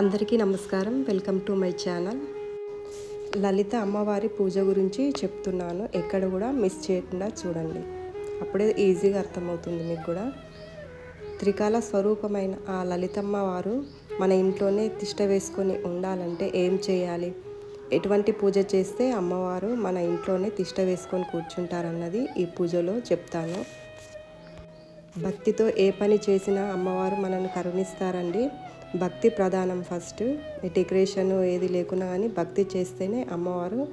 అందరికీ నమస్కారం. Welcome to my channel. Lalitha అమ్మవారి పూజ గురించి చెప్తున్నాను. ఎక్కడ కూడా మిస్ చేయకుండా చూడండి. అప్పుడే ఈజీగా అర్థమవుతుంది మీకు కూడా. త్రికాల స్వరూపమైన ఆ లలితమ్మ వారు మన ఇంట్లోనే తిష్ట వేసుకొని ఉండాలంటే ఏం చేయాలి? ఎటువంటి పూజ చేస్తే అమ్మవారు మన ఇంట్లోనే తిష్ట వేసుకొని కూర్చుంటారన్నది ఈ పూజలో చెప్తాను. భక్తితో ఏ పని చేసినా అమ్మవారు మనల్ని కరుణిస్తారండి. భక్తి ప్రధానం ఫస్ట్. డెకరేషన్ ఏది లేకున్నా కానీ భక్తి చేస్తేనే అమ్మవారు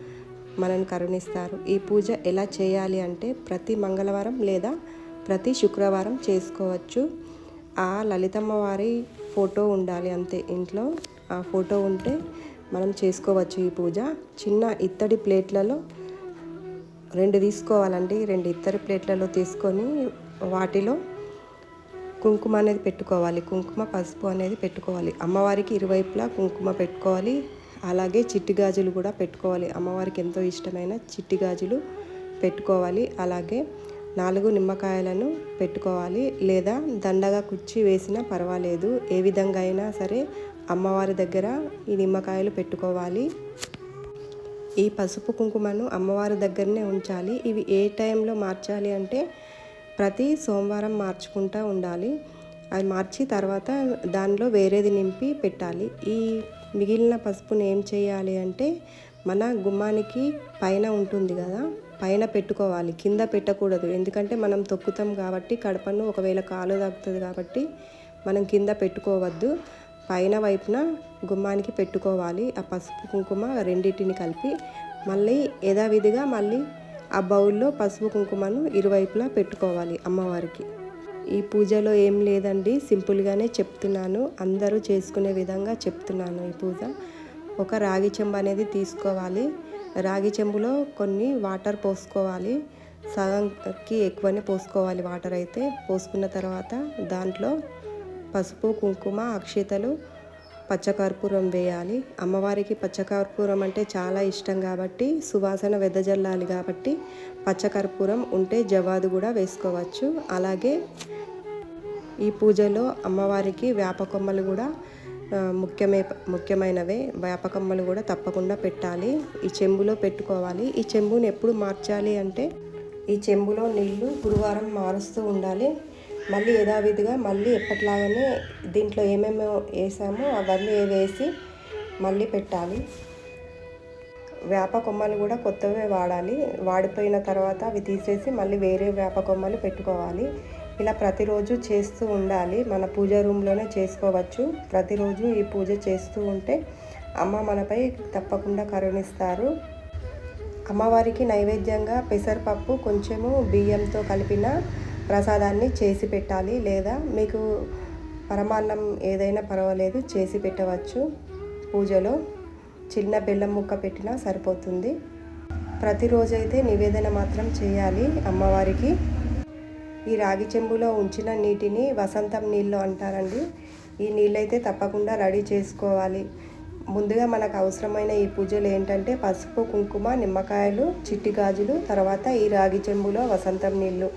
మనల్ని కరుణిస్తారు. ఈ పూజ ఎలా చేయాలి అంటే ప్రతి మంగళవారం లేదా ప్రతి శుక్రవారం చేసుకోవచ్చు. ఆ లలితమ్మ వారి ఫోటో ఉండాలి అంతే. ఇంట్లో ఆ ఫోటో ఉంటే మనం చేసుకోవచ్చు ఈ పూజ. చిన్న ఇత్తడి ప్లేట్లలో రెండు తీసుకోవాలండి. రెండు ఇత్తడి ప్లేట్లలో తీసుకొని వాటిలో కుంకుమ అనేది పెట్టుకోవాలి. కుంకుమ పసుపు అనేది పెట్టుకోవాలి. అమ్మవారికి ఇరువైపులా కుంకుమ పెట్టుకోవాలి. అలాగే చిట్టి గాజులు కూడా పెట్టుకోవాలి. అమ్మవారికి ఎంతో ఇష్టమైన చిట్టి గాజులు పెట్టుకోవాలి. అలాగే నాలుగు నిమ్మకాయలను పెట్టుకోవాలి. లేదా దండగా కుచ్చి వేసినా పర్వాలేదు. ఏ విధంగా అయినా సరే అమ్మవారి దగ్గర ఈ నిమ్మకాయలు పెట్టుకోవాలి. ఈ పసుపు కుంకుమను అమ్మవారి దగ్గరనే ఉంచాలి. ఇవి ఏ టైంలో మార్చాలి అంటే ప్రతి సోమవారం మార్చుకుంటూ ఉండాలి. అది మార్చి తర్వాత దానిలో వేరేది నింపి పెట్టాలి. ఈ మిగిలిన పసుపుని ఏం చేయాలి అంటే మన గుమ్మానికి పైన ఉంటుంది కదా పైన పెట్టుకోవాలి. కింద పెట్టకూడదు. ఎందుకంటే మనం తొక్కుతాం కాబట్టి కడపను ఒకవేళ కాలు తాగుతుంది కాబట్టి మనం కింద పెట్టుకోవద్దు. పైన వైపున గుమ్మానికి పెట్టుకోవాలి. ఆ పసుపు కుంకుమ రెండింటిని కలిపి మళ్ళీ యథావిధిగా మళ్ళీ ఆ బౌల్లో పసుపు కుంకుమను ఇరువైపులా పెట్టుకోవాలి అమ్మవారికి. ఈ పూజలో ఏం లేదండి సింపుల్గానే చెప్తున్నాను. అందరూ చేసుకునే విధంగా చెప్తున్నాను ఈ పూజ. ఒక రాగి చెంబు అనేది తీసుకోవాలి. రాగి చెంబులో కొన్ని వాటర్ పోసుకోవాలి. సగంకి ఎక్కువనే పోసుకోవాలి వాటర్ అయితే. పోసుకున్న తర్వాత దాంట్లో పసుపు కుంకుమ అక్షితలు పచ్చకర్పూరం వేయాలి. అమ్మవారికి పచ్చకర్పూరం అంటే చాలా ఇష్టం కాబట్టి సువాసన వెదజల్లాలి కాబట్టి పచ్చకర్పూరం ఉంటే జవాదు కూడా వేసుకోవచ్చు. అలాగే ఈ పూజలో అమ్మవారికి వేపకొమ్మలు కూడా ముఖ్యమే ముఖ్యమైనవే. వేపకొమ్మలు కూడా తప్పకుండా పెట్టాలి. ఈ చెంబులో పెట్టుకోవాలి. ఈ చెంబుని ఎప్పుడు మార్చాలి అంటే ఈ చెంబులో నీళ్ళు గురువారం మారుస్తూ ఉండాలి. మళ్ళీ యథావిధిగా మళ్ళీ ఎప్పట్లాగానే దీంట్లో ఏమేమి వేసామో అవన్నీ వేసి మళ్ళీ పెట్టాలి. వేప కొమ్మలు కూడా కొత్తవే వాడాలి. వాడిపోయిన తర్వాత అవి తీసేసి మళ్ళీ వేరే వేప కొమ్మలు పెట్టుకోవాలి. ఇలా ప్రతిరోజు చేస్తూ ఉండాలి. మన పూజ రూమ్లోనే చేసుకోవచ్చు. ప్రతిరోజు ఈ పూజ చేస్తూ ఉంటే అమ్మ మనపై తప్పకుండా కరుణిస్తారు. అమ్మవారికి నైవేద్యంగా పెసరపప్పు కొంచెము బియ్యంతో కలిపిన ప్రసాదాన్ని చేసి పెట్టాలి లేదా మీకు పరమాన్నం ఏదైనా పర్వాలేదు చేసి పెట్టవచ్చు. పూజలో చిన్న బెల్లం ముక్క పెట్టినా సరిపోతుంది. ప్రతిరోజు అయితే నివేదన మాత్రం చేయాలి అమ్మవారికి. ఈ రాగి చెంబులో ఉంచిన నీటిని వసంతం నీళ్ళు అంటారండి. ఈ నీళ్ళైతే తప్పకుండా రెడీ చేసుకోవాలి. ముందుగా మనకు అవసరమైన ఈ పూజలు ఏంటంటే పసుపు కుంకుమ నిమ్మకాయలు చిట్టి గాజులు తర్వాత ఈ రాగి చెంబులో వసంతం నీళ్ళు.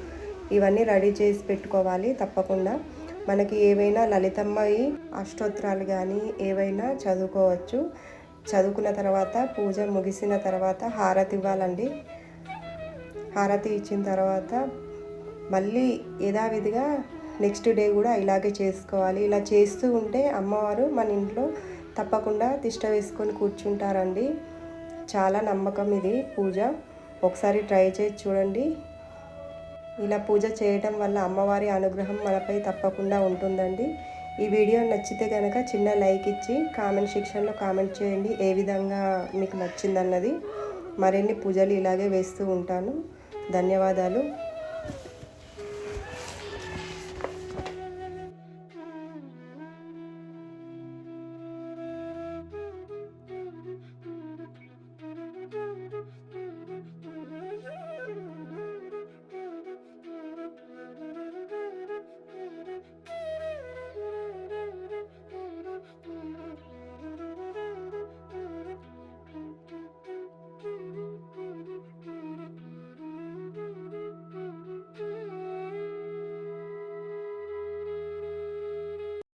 ఇవన్నీ రెడీ చేసి పెట్టుకోవాలి తప్పకుండా. మనకి ఏవైనా లలితమ్మవి అష్టోత్తరాలు కానీ ఏవైనా చదువుకోవచ్చు. చదువుకున్న తర్వాత పూజ ముగిసిన తర్వాత హారతి ఇవ్వాలండి. హారతి ఇచ్చిన తర్వాత మళ్ళీ యథావిధిగా నెక్స్ట్ డే కూడా ఇలాగే చేసుకోవాలి. ఇలా చేస్తూ ఉంటే అమ్మవారు మన ఇంట్లో తప్పకుండా తిష్ట వేసుకొని కూర్చుంటారండి. చాలా నమ్మకం ఇది పూజ. ఒకసారి ట్రై చేసి చూడండి. ఇలా పూజ చేయటం వల్ల అమ్మవారి అనుగ్రహం మనపై తప్పకుండా ఉంటుందండి. ఈ వీడియో నచ్చితే కనుక చిన్న లైక్ ఇచ్చి కామెంట్ సెక్షన్లో కామెంట్ చేయండి. ఏ విధంగా మీకు నచ్చిందన్నది మరిన్ని పూజలు ఇలాగే వేస్తూ ఉంటాను. ధన్యవాదాలు.